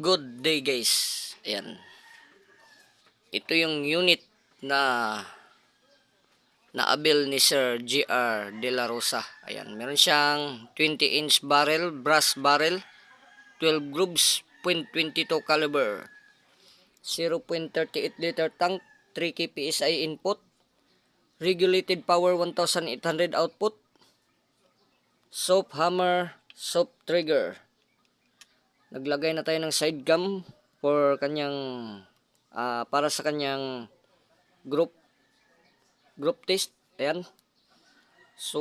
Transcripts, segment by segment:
Good day guys. Ayan. Ito yung unit na naabil ni Sir GR De La Rosa. Ayan. Meron siyang 20 inch barrel, brass barrel, 12 grooves, .22 caliber, 0.38 liter tank, 3 kpsi input, regulated power 1800 output, soap hammer, soap trigger. Naglagay na tayo ng side cam for kanyang ah, para sa kanyang group group test. Ayan. So,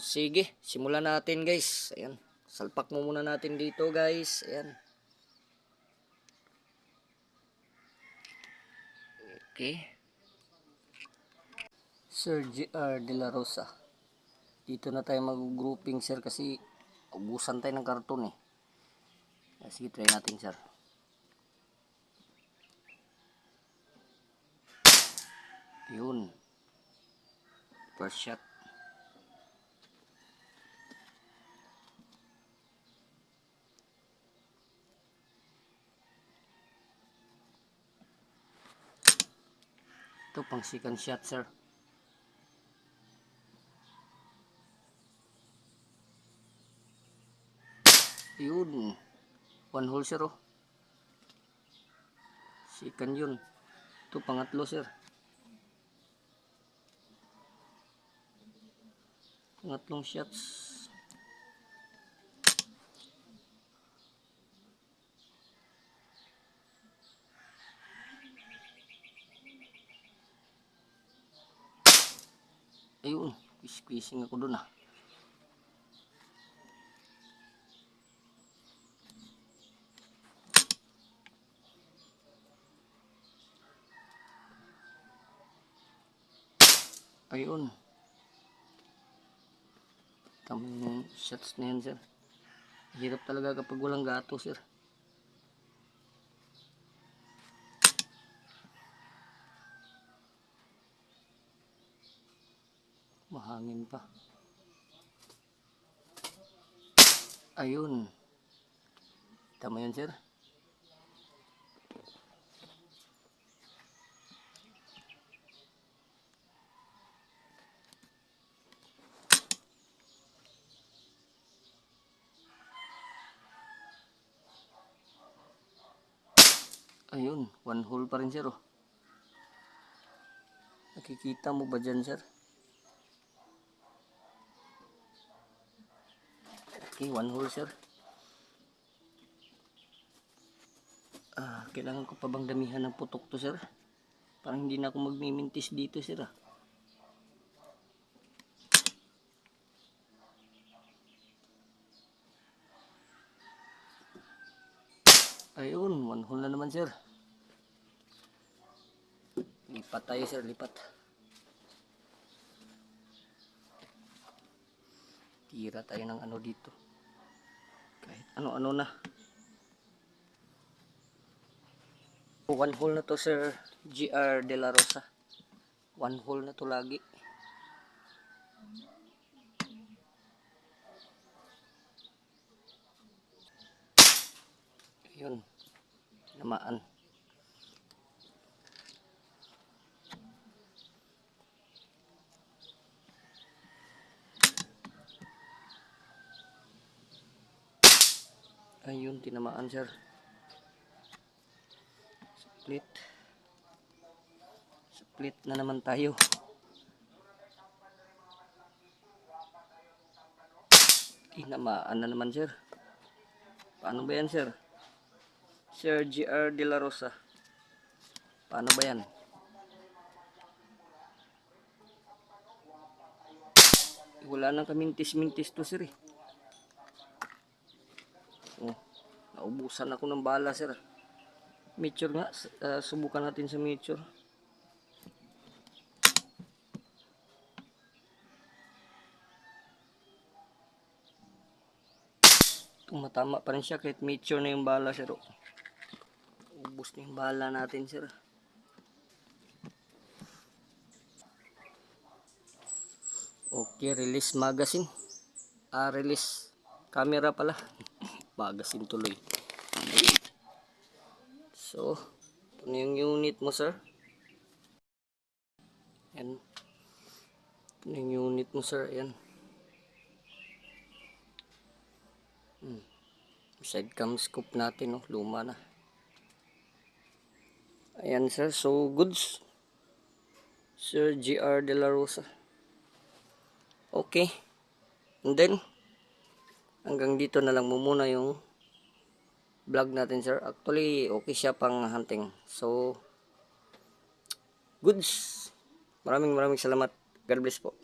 sige, simulan natin guys. Ayan. Salpak mo muna natin dito guys. Ayan. Okay. Sir GR De La Rosa. Dito na tayo mag-grouping sir kasi ubusan tayo ng karton eh. Sige, try natin sir. Yun. First shot. Ito pang second shot sir. Yun. One hole sir oh. Second yun. Ito pangatlo sir. Pangatlong shots. Ayun, squeezing ako dun ah. Ayun. Tamang shots na yan, sir. Hirap talaga kapag walang gato, sir. Mahangin pa. Ayun. Tama yun, sir. Ayun, one hole pa rin sir oh. Nakikita mo ba dyan sir? Okay, one hole sir. Ah, kailangan ko pa bang damihan ng putok to sir? Parang hindi na ako magmimintis dito sir ah. Ayun, one hole na naman sir. Lipat tayo sir, lipat. Tira tayo ng ano dito. Kahit ano-ano na. One hole na to sir, GR De La Rosa. One hole na to lagi. Yun. Namaan. Ayun, tinamaan sir. Split. Split na naman tayo. Tinamaan na naman sir. Paano ba yan sir? Sir GR De La Rosa. Paano ba yan? Wala nang kamintis-mintis to sir eh. Oh, naubusan ako ng bala sir. Mature nga, ah, subukan natin sa mature. Tumatama pa rin siya kahit mature na yung bala sir. oh. Ubus na yung bala natin sir. Okay, release magazine. Ah, release camera pala. Magazine tuloy. So, ito na yung unit mo, sir. Yan. Ito na yung unit mo, sir. Ayan. Hmm. Side cam scoop natin, no? Luma na. Ayan, sir. So, goods. Sir GR De La Rosa. Okay. And then, hanggang dito na lang muna yung vlog natin, sir. Actually, okay siya pang hunting. So, goods. Maraming maraming salamat. God bless po.